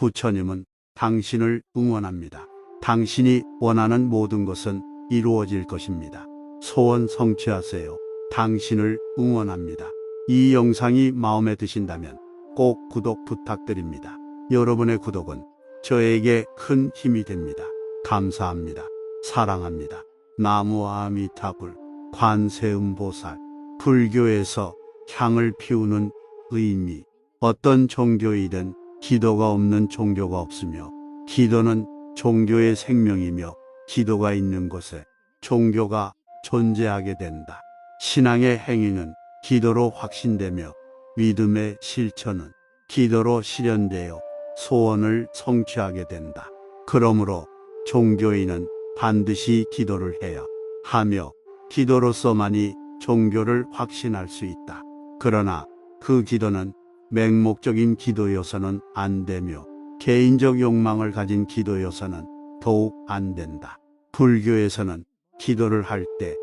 부처님은 당신을 응원합니다. 당신이 원하는 모든 것은 이루어질 것입니다. 소원 성취하세요. 당신을 응원합니다. 이 영상이 마음에 드신다면 꼭 구독 부탁드립니다. 여러분의 구독은 저에게 큰 힘이 됩니다. 감사합니다. 사랑합니다. 나무 아미타불 관세음보살 불교에서 향을 피우는 의미 어떤 종교이든 기도가 없는 종교가 없으며 기도는 종교의 생명이며 기도가 있는 곳에 종교가 존재하게 된다. 신앙의 행위는 기도로 확신되며 믿음의 실천은 기도로 실현되어 소원을 성취하게 된다. 그러므로 종교인은 반드시 기도를 해야 하며 기도로서만이 종교를 확신할 수 있다. 그러나 그 기도는 맹목적인 기도여서는 안 되며 개인적 욕망을 가진 기도여서는 더욱 안 된다. 불교에서는 기도를 할 때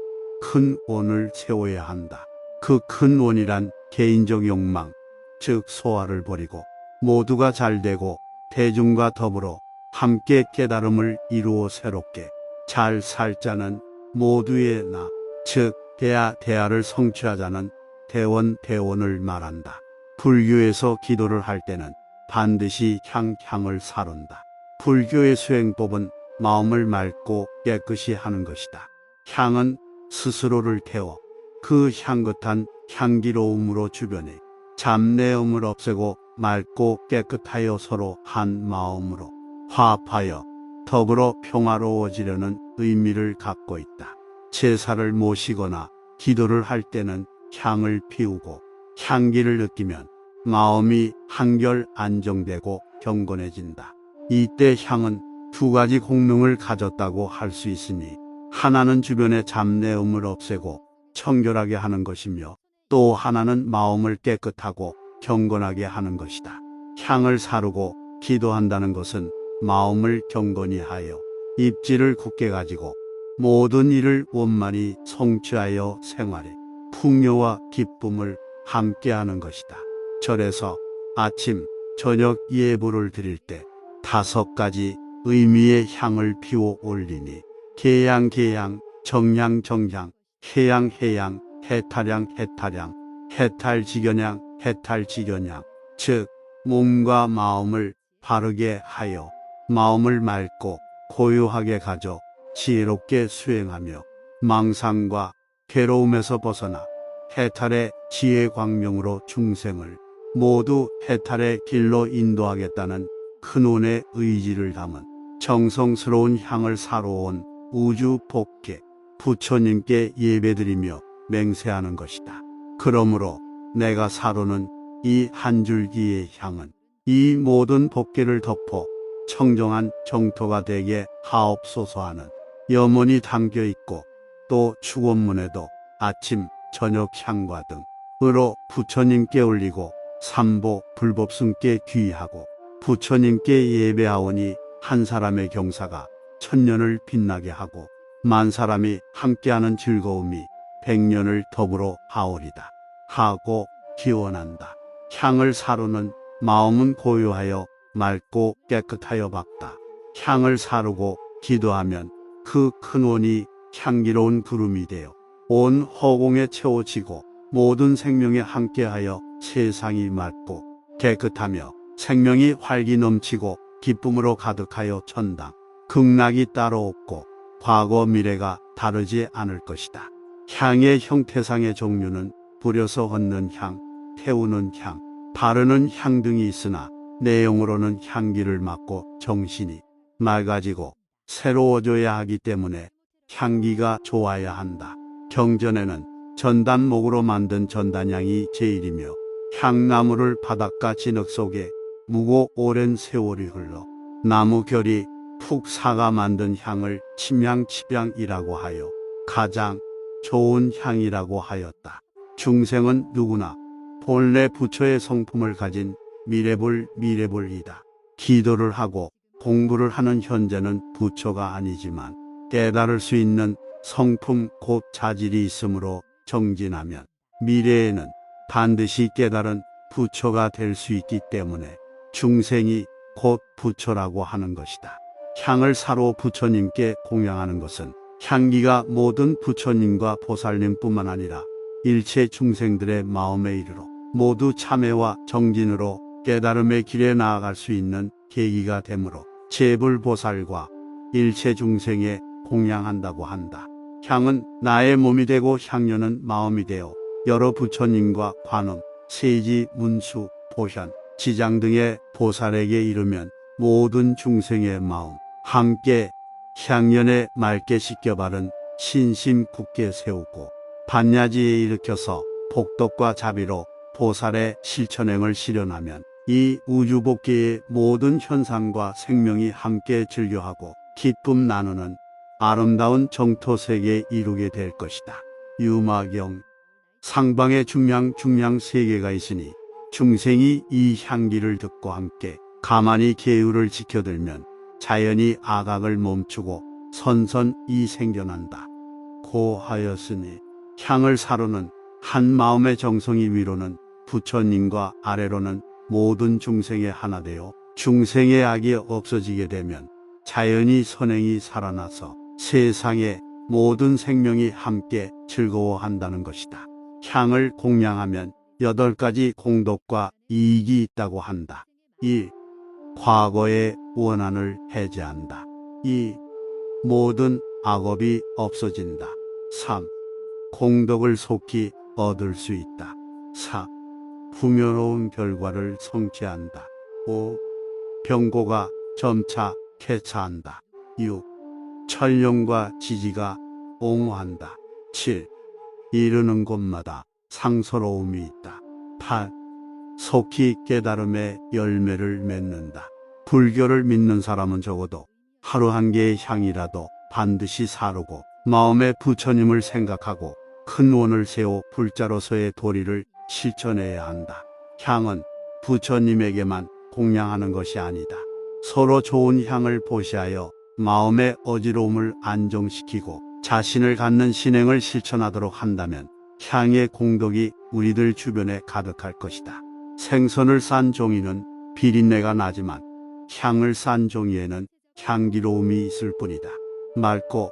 큰 원을 세워야 한다. 그 큰 원이란 개인적 욕망, 즉 소화를 버리고 모두가 잘 되고 대중과 더불어 함께 깨달음을 이루어 새롭게 잘 살자는 모두의 나, 즉 대야 대야를 성취하자는 대원 대원을 말한다. 불교에서 기도를 할 때는 반드시 향 향을 사른다. 불교의 수행법은 마음을 맑고 깨끗이 하는 것이다. 향은 스스로를 태워 그 향긋한 향기로움으로 주변에 잡내음을 없애고 맑고 깨끗하여 서로 한 마음으로 화합하여 더불어 평화로워지려는 의미를 갖고 있다. 제사를 모시거나 기도를 할 때는 향을 피우고 향기를 느끼면 마음이 한결 안정되고 경건해진다. 이때 향은 두 가지功능을 가졌다고 할 수 있으니 하나는 주변의 잡내음을 없애고 청결하게 하는 것이며 또 하나는 마음을 깨끗하고 경건하게 하는 것이다. 향을 사르고 기도한다는 것은 마음을 경건히 하여 입지를 굳게 가지고 모든 일을 원만히 성취하여 생활에 풍요와 기쁨을 함께하는 것이다. 절에서 아침, 저녁 예불을 드릴 때 다섯 가지 의미의 향을 피워 올리니 계양 계양, 정양 정양, 해양 해양, 해탈양 해탈양, 해탈지견양 해탈지견양, 즉 몸과 마음을 바르게 하여 마음을 맑고 고요하게 가져 지혜롭게 수행하며 망상과 괴로움에서 벗어나 해탈의 지혜 광명으로 중생을 모두 해탈의 길로 인도하겠다는 큰 운의 의지를 담은 정성스러운 향을 사러온 우주 복계 부처님께 예배드리며 맹세하는 것이다. 그러므로 내가 사로는 이 한 줄기의 향은 이 모든 복계를 덮어 청정한 정토가 되게 하옵소서 하는 염원이 담겨 있고 또 축원문에도 아침, 저녁 향과 등 으로 부처님께 올리고 삼보 불법승께 귀하고 부처님께 예배하오니 한 사람의 경사가 천년을 빛나게 하고 만 사람이 함께하는 즐거움이 백년을 더불어 하오리다 하고 기원한다. 향을 사루는 마음은 고요하여 맑고 깨끗하여 박다. 향을 사르고 기도하면 그 큰 원이 향기로운 구름이 되어 온 허공에 채워지고 모든 생명에 함께하여 세상이 맑고 깨끗하며 생명이 활기 넘치고 기쁨으로 가득하여 천당, 극락이 따로 없고 과거 미래가 다르지 않을 것이다. 향의 형태상의 종류는 뿌려서 걷는 향, 태우는 향, 바르는 향 등이 있으나 내용으로는 향기를 맡고 정신이 맑아지고 새로워져야 하기 때문에 향기가 좋아야 한다. 경전에는 전단목으로 만든 전단향이 제일이며 향나무를 바닷가 진흙 속에 무고 오랜 세월이 흘러 나무 결이 푹 사가 만든 향을 침향치향이라고 하여 가장 좋은 향이라고 하였다. 중생은 누구나 본래 부처의 성품을 가진 미래불 미래불이다. 기도를 하고 공부를 하는 현재는 부처가 아니지만 깨달을 수 있는 성품 곧 자질이 있으므로 정진하면 미래에는 반드시 깨달은 부처가 될 수 있기 때문에 중생이 곧 부처라고 하는 것이다. 향을 사로 부처님께 공양하는 것은 향기가 모든 부처님과 보살님뿐만 아니라 일체 중생들의 마음에 이르러 모두 참회와 정진으로 깨달음의 길에 나아갈 수 있는 계기가 되므로 제불보살과 일체 중생에 공양한다고 한다. 향은 나의 몸이 되고 향료는 마음이 되어 여러 부처님과 관음, 세지, 문수, 보현, 지장 등의 보살에게 이르면 모든 중생의 마음 함께 향연에 맑게 씻겨 바른 신심 굳게 세우고 반야지에 일으켜서 복덕과 자비로 보살의 실천행을 실현하면 이 우주복계의 모든 현상과 생명이 함께 즐겨하고 기쁨 나누는 아름다운 정토세계 이루게 될 것이다. 유마경 상방에 중량 중량 세계가 있으니 중생이 이 향기를 듣고 함께 가만히 계율을 지켜들면 자연히 아각을 멈추고 선선이 생겨난다. 고하였으니 향을 사로는 한 마음의 정성이 위로는 부처님과 아래로는 모든 중생의 하나 되어 중생의 악이 없어지게 되면 자연히 선행이 살아나서 세상의 모든 생명이 함께 즐거워한다는 것이다. 향을 공양하면 여덟 가지 공덕과 이익이 있다고 한다. 1. 과거의 원한을 해제한다. 2. 모든 악업이 없어진다. 3. 공덕을 속히 얻을 수 있다. 4. 풍요로운 결과를 성취한다. 5. 병고가 점차 쾌차한다. 6. 천령과 지지가 옹호한다. 7. 이르는 곳마다 상서로움이 있다. 8. 속히 깨달음의 열매를 맺는다. 불교를 믿는 사람은 적어도 하루 한 개의 향이라도 반드시 사르고 마음의 부처님을 생각하고 큰 원을 세워 불자로서의 도리를 실천해야 한다. 향은 부처님에게만 공양하는 것이 아니다. 서로 좋은 향을 보시하여 마음의 어지러움을 안정시키고 자신을 갖는 신행을 실천하도록 한다면 향의 공덕이 우리들 주변에 가득할 것이다. 생선을 싼 종이는 비린내가 나지만 향을 싼 종이에는 향기로움이 있을 뿐이다. 맑고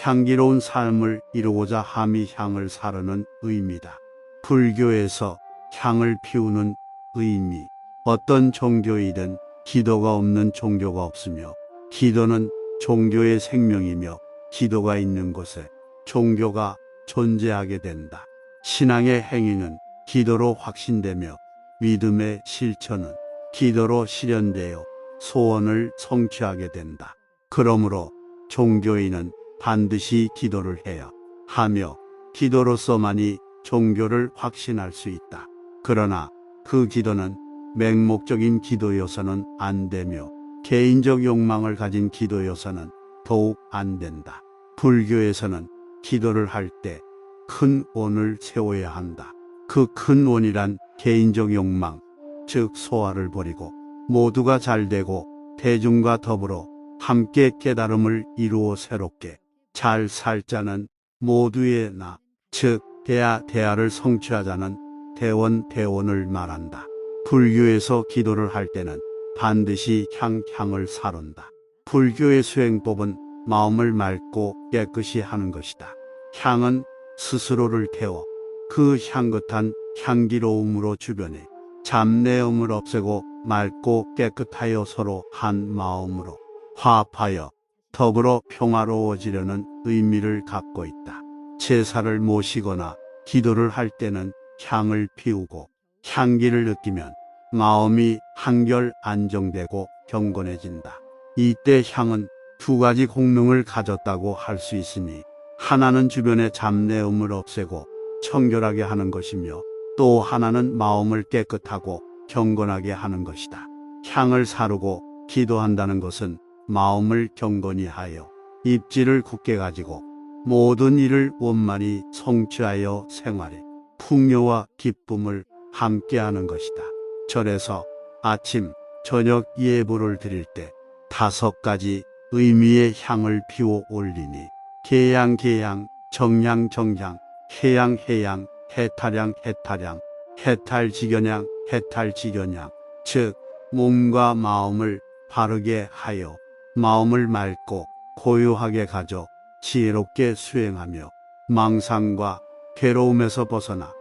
향기로운 삶을 이루고자 함이 향을 사르는 의미다. 불교에서 향을 피우는 의미. 어떤 종교이든 기도가 없는 종교가 없으며 기도는 종교의 생명이며 기도가 있는 곳에 종교가 존재하게 된다. 신앙의 행위는 기도로 확신되며 믿음의 실천은 기도로 실현되어 소원을 성취하게 된다. 그러므로 종교인은 반드시 기도를 해야 하며 기도로서만이 종교를 확신할 수 있다. 그러나 그 기도는 맹목적인 기도여서는 안 되며 개인적 욕망을 가진 기도여서는 더욱 안 된다. 불교에서는 기도를 할 때 큰 원을 세워야 한다. 그 큰 원이란 개인적 욕망, 즉 소화를 버리고 모두가 잘 되고 대중과 더불어 함께 깨달음을 이루어 새롭게 잘 살자는 모두의 나, 즉 대야 대야를 성취하자는 대원 대원을 말한다. 불교에서 기도를 할 때는 반드시 향 향을 사른다. 불교의 수행법은 마음을 맑고 깨끗이 하는 것이다. 향은 스스로를 태워 그 향긋한 향기로움으로 주변에 잡내음을 없애고 맑고 깨끗하여 서로 한 마음으로 화합하여 더불어 평화로워지려는 의미를 갖고 있다. 제사를 모시거나 기도를 할 때는 향을 피우고 향기를 느끼면 마음이 한결 안정되고 경건해진다. 이때 향은 두 가지功능을 가졌다고 할 수 있으니 하나는 주변의 잡내음을 없애고 청결하게 하는 것이며 또 하나는 마음을 깨끗하고 경건하게 하는 것이다. 향을 사르고 기도한다는 것은 마음을 경건히 하여 입지를 굳게 가지고 모든 일을 원만히 성취하여 생활에 풍요와 기쁨을 함께하는 것이다. 절에서 아침, 저녁 예불을 드릴 때 다섯 가지 의미의 향을 피워 올리니 계양 계양, 정양 정양, 해양 해양, 해탈양 해탈양, 해탈지견양 해탈지견양 즉 몸과 마음을 바르게 하여 마음을 맑고 고요하게 가져 지혜롭게 수행하며 망상과 괴로움에서 벗어나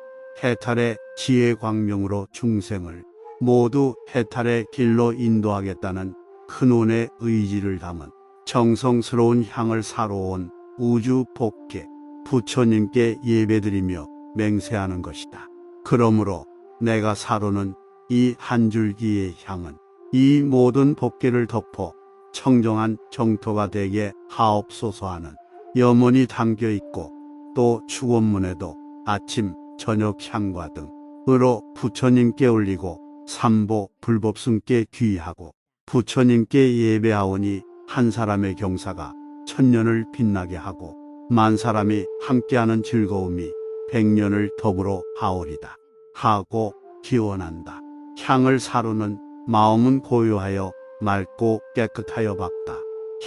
해탈의 지혜 광명으로 중생을 모두 해탈의 길로 인도하겠다는 큰 운의 의지를 담은 정성스러운 향을 사러 온 우주 복계 부처님께 예배드리며 맹세하는 것이다. 그러므로 내가 사로는 이 한 줄기의 향은 이 모든 법계를 덮어 청정한 정토가 되게 하옵소서 하는 염원이 담겨 있고 또 축원문에도 아침 저녁 향과 등으로 부처님께 올리고 삼보 불법승께 귀하고 부처님께 예배하오니 한 사람의 경사가 천년을 빛나게 하고 만 사람이 함께하는 즐거움이 백년을 더불어 하오리다 하고 기원한다. 향을 사루는 마음은 고요하여 맑고 깨끗하여 박다.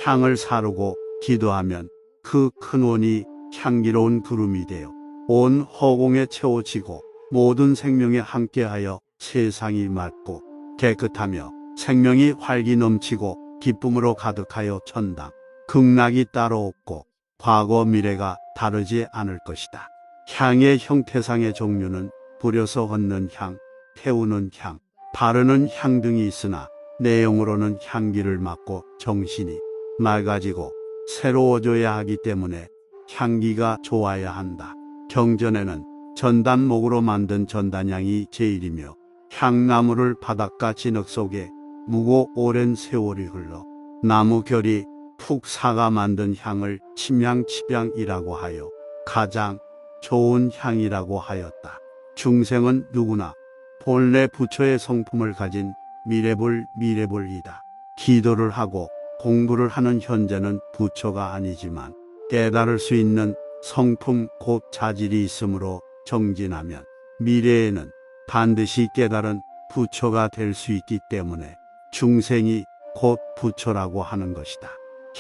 향을 사르고 기도하면 그 큰 원이 향기로운 구름이 되어 온 허공에 채워지고 모든 생명에 함께하여 세상이 맑고 깨끗하며 생명이 활기 넘치고 기쁨으로 가득하여 천당 극락이 따로 없고 과거 미래가 다르지 않을 것이다. 향의 형태상의 종류는 뿌려서 걷는 향, 태우는 향, 바르는 향 등이 있으나 내용으로는 향기를 맡고 정신이 맑아지고 새로워져야 하기 때문에 향기가 좋아야 한다. 경전에는 전단목으로 만든 전단향이 제일이며 향나무를 바닷가 진흙 속에 무고 오랜 세월이 흘러 나무 결이 푹 사가 만든 향을 침향치향이라고 하여 가장 좋은 향이라고 하였다. 중생은 누구나 본래 부처의 성품을 가진 미래불 미래불이다. 기도를 하고 공부를 하는 현재는 부처가 아니지만 깨달을 수 있는 성품 곧 자질이 있으므로 정진하면 미래에는 반드시 깨달은 부처가 될 수 있기 때문에 중생이 곧 부처라고 하는 것이다.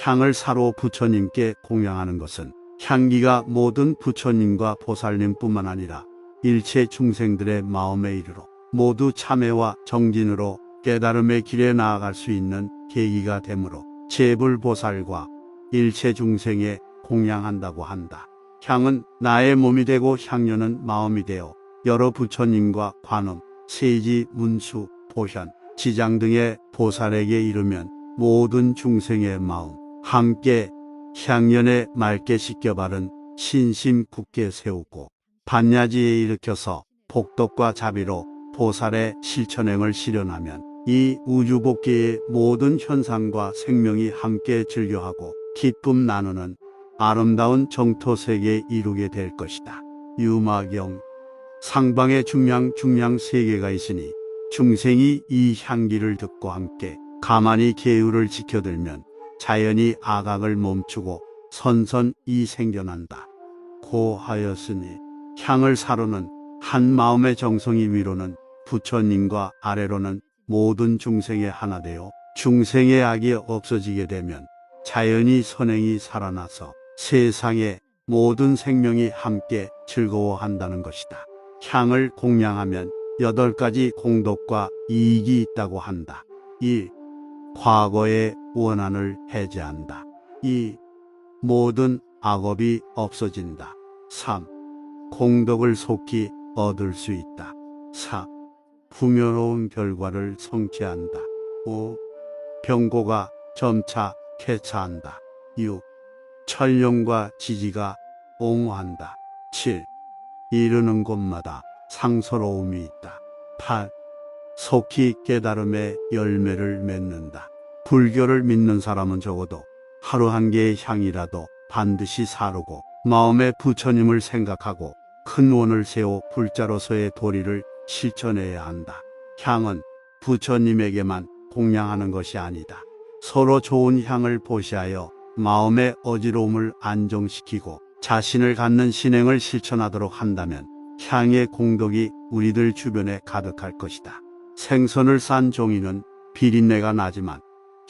향을 사로 부처님께 공양하는 것은 향기가 모든 부처님과 보살님뿐만 아니라 일체 중생들의 마음에 이르러 모두 참회와 정진으로 깨달음의 길에 나아갈 수 있는 계기가 되므로 제불보살과 일체 중생에 공양한다고 한다. 향은 나의 몸이 되고 향료는 마음이 되어 여러 부처님과 관음, 세지, 문수, 보현, 지장 등의 보살에게 이르면 모든 중생의 마음 함께 향연에 맑게 씻겨 바른 신심 굳게 세우고 반야지에 일으켜서 복덕과 자비로 보살의 실천행을 실현하면 이 우주복계의 모든 현상과 생명이 함께 즐겨하고 기쁨 나누는 아름다운 정토세계 이루게 될 것이다. 유마경 상방에 중량 중량 세계가 있으니 중생이 이 향기를 듣고 함께 가만히 계율을 지켜들면 자연이 아각을 멈추고 선선이 생겨난다. 고하였으니 향을 사로는 한 마음의 정성이 위로는 부처님과 아래로는 모든 중생의 하나 되어 중생의 악이 없어지게 되면 자연이 선행이 살아나서 세상의 모든 생명이 함께 즐거워한다는 것이다. 향을 공양하면 여덟 가지 공덕과 이익이 있다고 한다. 1. 과거의 원한을 해제한다. 2. 모든 악업이 없어진다. 3. 공덕을 속히 얻을 수 있다. 4. 풍요로운 결과를 성취한다. 5. 병고가 점차 쾌차한다. 6. 천령과 지지가 옹호한다. 7. 이르는 곳마다 상서로움이 있다. 8. 속히 깨달음의 열매를 맺는다. 불교를 믿는 사람은 적어도 하루 한 개의 향이라도 반드시 사르고 마음에 부처님을 생각하고 큰 원을 세워 불자로서의 도리를 실천해야 한다. 향은 부처님에게만 공양하는 것이 아니다. 서로 좋은 향을 보시하여 마음의 어지러움을 안정시키고 자신을 갖는 신행을 실천하도록 한다면 향의 공덕이 우리들 주변에 가득할 것이다. 생선을 싼 종이는 비린내가 나지만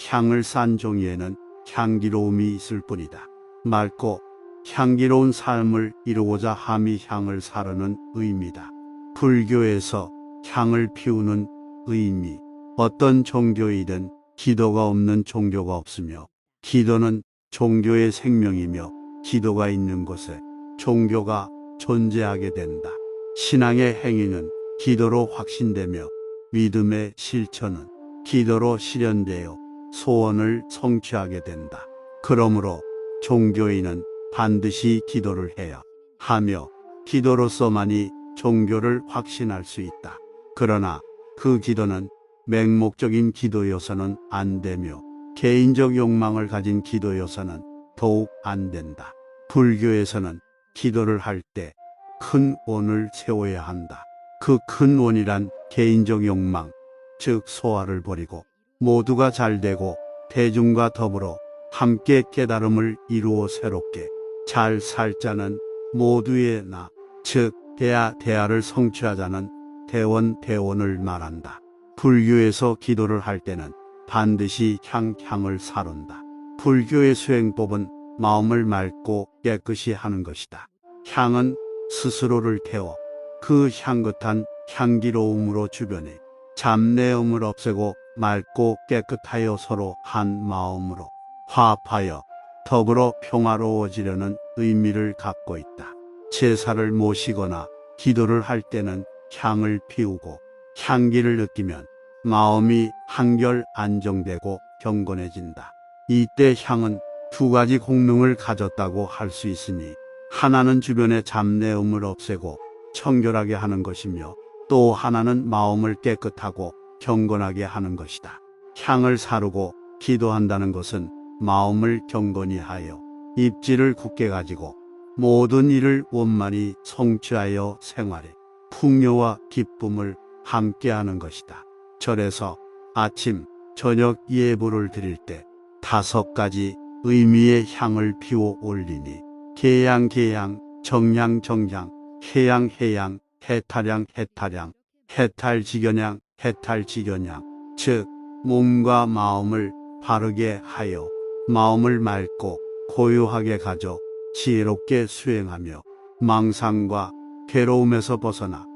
향을 싼 종이에는 향기로움이 있을 뿐이다. 맑고 향기로운 삶을 이루고자 함이 향을 사르는 의미다. 불교에서 향을 피우는 의미, 어떤 종교이든 기도가 없는 종교가 없으며 기도는 종교의 생명이며 기도가 있는 곳에 종교가 존재하게 된다. 신앙의 행위는 기도로 확신되며 믿음의 실천은 기도로 실현되어 소원을 성취하게 된다. 그러므로 종교인은 반드시 기도를 해야 하며 기도로서만이 종교를 확신할 수 있다. 그러나 그 기도는 맹목적인 기도여서는 안 되며 개인적 욕망을 가진 기도여서는 더욱 안 된다. 불교에서는 기도를 할 때 큰 원을 세워야 한다. 그 큰 원이란 개인적 욕망, 즉 소화를 버리고 모두가 잘 되고 대중과 더불어 함께 깨달음을 이루어 새롭게 잘 살자는 모두의 나, 즉 대야 대야를 성취하자는 대원 대원을 말한다. 불교에서 기도를 할 때는 반드시 향 향을 사른다. 불교의 수행법은 마음을 맑고 깨끗이 하는 것이다. 향은 스스로를 태워 그 향긋한 향기로움으로 주변에 잡내음을 없애고 맑고 깨끗하여 서로 한 마음으로 화합하여 더불어 평화로워지려는 의미를 갖고 있다. 제사를 모시거나 기도를 할 때는 향을 피우고 향기를 느끼면 마음이 한결 안정되고 경건해진다. 이때 향은 두 가지功능을 가졌다고 할 수 있으니 하나는 주변의 잡내음을 없애고 청결하게 하는 것이며 또 하나는 마음을 깨끗하고 경건하게 하는 것이다. 향을 사르고 기도한다는 것은 마음을 경건히 하여 입지를 굳게 가지고 모든 일을 원만히 성취하여 생활에 풍요와 기쁨을 함께하는 것이다. 절에서 아침, 저녁 예불을 드릴 때 다섯 가지 의미의 향을 피워 올리니 계양 계양, 정양 정양, 해양 해양, 해탈양 해탈양, 해탈지견양 해탈지견양, 즉 몸과 마음을 바르게 하여 마음을 맑고 고요하게 가져 지혜롭게 수행하며 망상과 괴로움에서 벗어나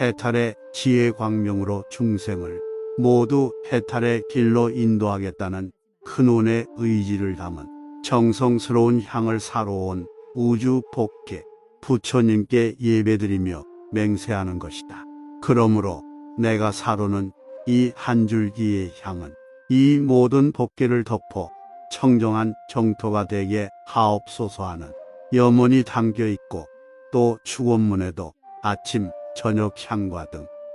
해탈의 지혜 광명으로 중생을 모두 해탈의 길로 인도하겠다는 큰 운의 의지를 담은 정성스러운 향을 사러온 우주 복계 부처님께 예배드리며 맹세하는 것이다. 그러므로 내가 사로는 이 한 줄기의 향은 이 모든 복계를 덮어 청정한 정토가 되게 하옵소서 하는 염원이 담겨 있고 또 축원문에도 아침, 저녁 향과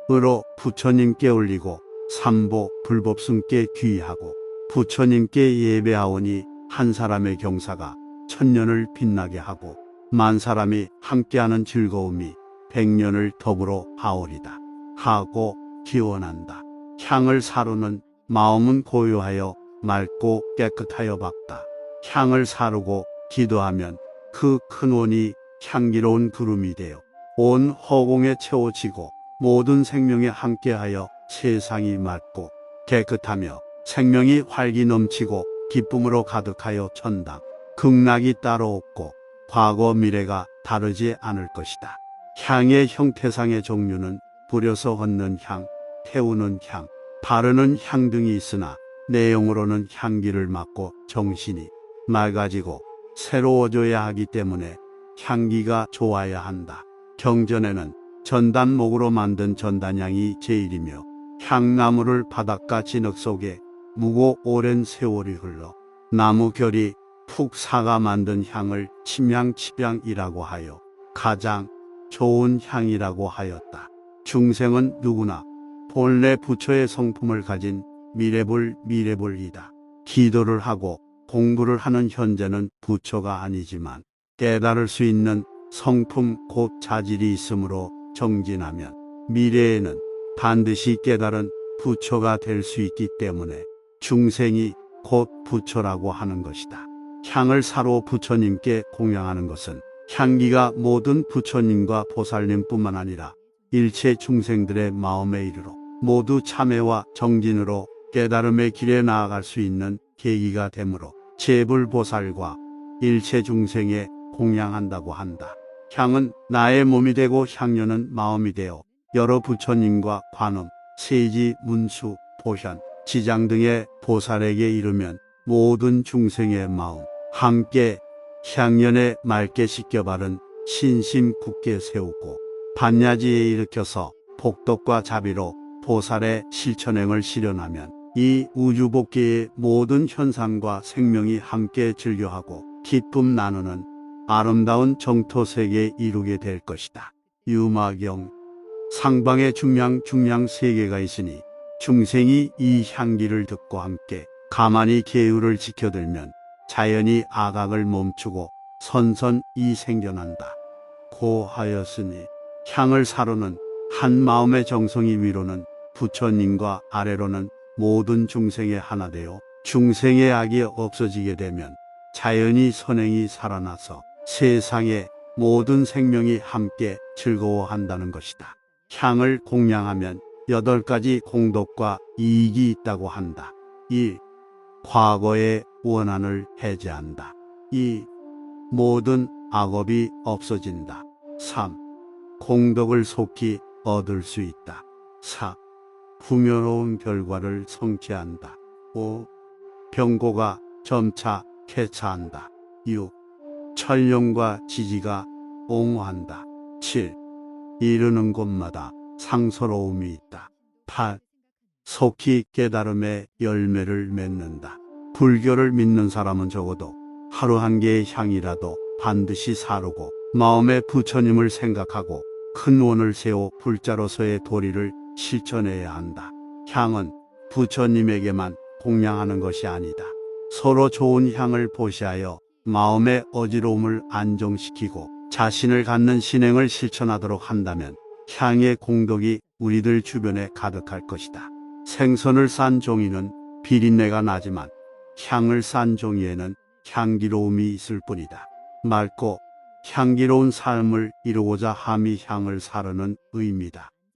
등으로 부처님께 올리고 삼보 불법승께 귀하고 부처님께 예배하오니 한 사람의 경사가 천년을 빛나게 하고 만 사람이 함께하는 즐거움이 백년을 더불어 하오리다 하고 기원한다. 향을 사루는 마음은 고요하여 맑고 깨끗하여 박다. 향을 사르고 기도하면 그 큰 원이 향기로운 구름이 되어 온 허공에 채워지고 모든 생명에 함께하여 세상이 맑고 깨끗하며 생명이 활기 넘치고 기쁨으로 가득하여 천당, 극락이 따로 없고 과거 미래가 다르지 않을 것이다. 향의 형태상의 종류는 뿌려서 걷는 향, 태우는 향, 바르는 향 등이 있으나 내용으로는 향기를 맡고 정신이 맑아지고 새로워져야 하기 때문에 향기가 좋아야 한다. 경전에는 전단목으로 만든 전단향이 제일이며 향나무를 바닷가 진흙 속에 무고 오랜 세월이 흘러 나무 결이 푹 사가 만든 향을 침향치향이라고 하여 가장 좋은 향이라고 하였다. 중생은 누구나 본래 부처의 성품을 가진 미래불 미래불이다. 기도를 하고 공부를 하는 현재는 부처가 아니지만 깨달을 수 있는 성품 곧 자질이 있으므로 정진하면 미래에는 반드시 깨달은 부처가 될 수 있기 때문에 중생이 곧 부처라고 하는 것이다. 향을 사로 부처님께 공양하는 것은 향기가 모든 부처님과 보살님뿐만 아니라 일체 중생들의 마음에 이르러 모두 참회와 정진으로 깨달음의 길에 나아갈 수 있는 계기가 되므로 제불보살과 일체 중생에 공양한다고 한다. 향은 나의 몸이 되고 향료는 마음이 되어 여러 부처님과 관음, 세지, 문수, 보현, 지장 등의 보살에게 이르면 모든 중생의 마음 함께 향연에 맑게 씻겨 바른 신심 굳게 세우고 반야지에 일으켜서 복덕과 자비로 보살의 실천행을 실현하면 이 우주복계의 모든 현상과 생명이 함께 즐겨하고 기쁨 나누는 아름다운 정토세계 이루게 될 것이다. 유마경 상방에 중량 중량 세 개가 있으니 중생이 이 향기를 듣고 함께 가만히 계율을 지켜들면 자연히 아각을 멈추고 선선이 생겨난다. 고하였으니 향을 사로는 한 마음의 정성이 위로는 부처님과 아래로는 모든 중생의 하나 되어 중생의 악이 없어지게 되면 자연히 선행이 살아나서 세상의 모든 생명이 함께 즐거워한다는 것이다. 향을 공양하면 여덟 가지 공덕과 이익이 있다고 한다. 1. 과거의 원한을 해제한다. 2. 모든 악업이 없어진다. 3. 공덕을 속히 얻을 수 있다. 4. 풍요로운 결과를 성취한다. 5. 병고가 점차 쾌차한다. 6. 천룡과 지지가 옹호한다. 7. 이르는 곳마다 상서로움이 있다. 8. 속히 깨달음의 열매를 맺는다. 불교를 믿는 사람은 적어도 하루 한 개의 향이라도 반드시 사르고 마음에 부처님을 생각하고 큰 원을 세워 불자로서의 도리를 실천해야 한다. 향은 부처님에게만 공양하는 것이 아니다. 서로 좋은 향을 보시하여 마음의 어지러움을 안정시키고 자신을 갖는 신행을 실천하도록 한다면 향의 공덕이 우리들 주변에 가득할 것이다. 생선을 싼 종이는 비린내가 나지만 향을 싼 종이에는 향기로움이 있을 뿐이다. 맑고 향기로운 삶을 이루고자 함이 향을 사르는 의미다.